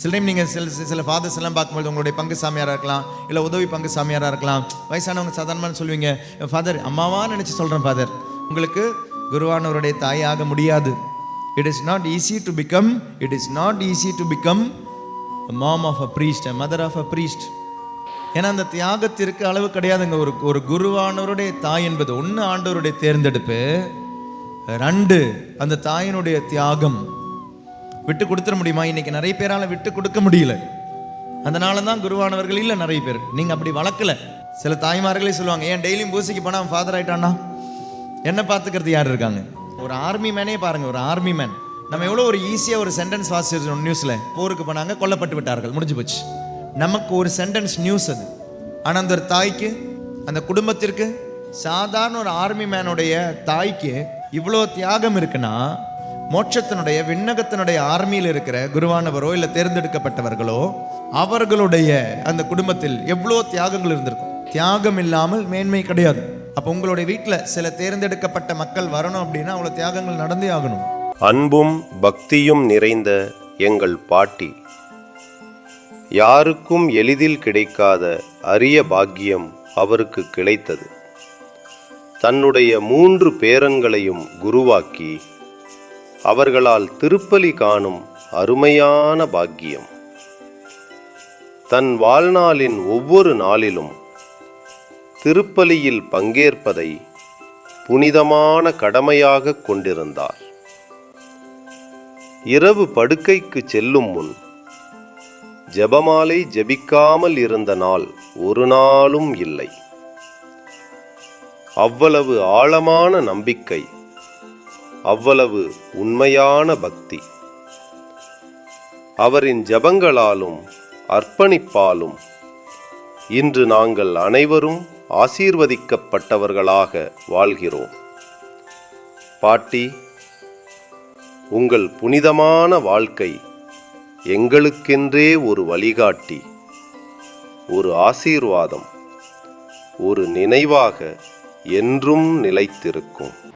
சில டைம் நீங்கள் சில சில ஃபாதர்ஸ் எல்லாம் பார்க்கும்போது உங்களுடைய பங்கு சாமியாராக இருக்கலாம் இல்லை உதவி பங்கு சாமியாராக இருக்கலாம். வயசானவங்க சாதாரணமாக சொல்லுவீங்க. ஃபாதர் அம்மாவா? நினச்சி சொல்கிறேன் ஃபாதர் உங்களுக்கு குருவானவருடைய தாயாக முடியாது. It is not easy to become it is not easy to become mom of a priest mother of a priest ஏன்னா அந்த தியாகத்திற்கு அளவு கிடையாதுங்க. ஒரு ஒரு குருவானவருடைய தாய் என்பது ஒன்று ஆண்டவருடைய தேர்ந்தெடுப்பு. ரெண்டு அந்த தாயினுடைய தியாகம். விட்டு கொடுத்துட முடியுமா? இன்னைக்கு நிறைய பேரால் விட்டு கொடுக்க முடியல. அதனால தான் குருவானவர்கள் இல்லை நிறைய பேர். நீங்கள் அப்படி வளர்க்கல. சில தாய்மார்களே சொல்லுவாங்க ஏன் டெய்லியும் பூசிக்கு போனால் அவன் ஃபாதர் ஆகிட்டான்னா என்ன பார்த்துக்கிறது யார் இருக்காங்க? ஒரு ஆர்மி மேனே பாருங்கள் ஒரு ஆர்மி மேன் நம்ம எவ்வளோ ஒரு ஈஸியாக ஒரு சென்டென்ஸ் வாசிச்சிருக்கோம் நியூஸில் போருக்கு போனாங்க கொல்லப்பட்டு விட்டார்கள். முடிஞ்சு போச்சு. நமக்கு ஒரு சென்டென்ஸ் நியூஸ் அது. ஆனால் அந்த ஒரு தாய்க்கு அந்த குடும்பத்திற்கு சாதாரண ஒரு ஆர்மி மேனுடைய தாய்க்கு இவ்வளோ தியாகம் இருக்குன்னா மோட்சத்தினுடைய விண்ணகத்தினுடைய ஆர்மியில் இருக்கிற குருவானவரோ இல்லை தேர்ந்தெடுக்கப்பட்டவர்களோ அவர்களுடைய அந்த குடும்பத்தில் எவ்வளோ தியாகங்கள் இருந்திருக்கும். தியாகம் இல்லாமல் மேன்மை கிடையாது. அப்போ உங்களுடைய வீட்டில் சில தேர்ந்தெடுக்கப்பட்ட மக்கள் வரணும் அப்படின்னா அவ்வளோ தியாகங்கள் நடந்தே ஆகணும். அன்பும் பக்தியும் நிறைந்த எங்கள் பாட்டி. யாருக்கும் எளிதில் கிடைக்காத அரிய பாக்கியம் அவருக்கு கிடைத்தது. தன்னுடைய மூன்று பேரன்களையும் குருவாக்கி அவர்களால் திருப்பலி காணும் அருமையான பாக்கியம். தன் வாழ்நாளின் ஒவ்வொரு நாளிலும் திருப்பலியில் பங்கேற்பதை புனிதமான கடமையாக கொண்டிருந்தார். இரவு படுக்கைக்கு செல்லும் முன் ஜெபமாலை ஜெபிக்காமல் இருந்த நாள் ஒரு நாளும் இல்லை. அவ்வளவு ஆழமான நம்பிக்கை அவ்வளவு உண்மையான பக்தி. அவரின் ஜெபங்களாலும் அர்ப்பணிப்பாலும் இன்று நாங்கள் அனைவரும் ஆசீர்வதிக்கப்பட்டவர்களாக வாழ்கிறோம். பாட்டி உங்கள் புனிதமான வாழ்க்கை எங்களுக்கென்றே ஒரு வழிகாட்டி ஒரு ஆசீர்வாதம் ஒரு நினைவாக என்றும் நிலைத்திருக்கும்.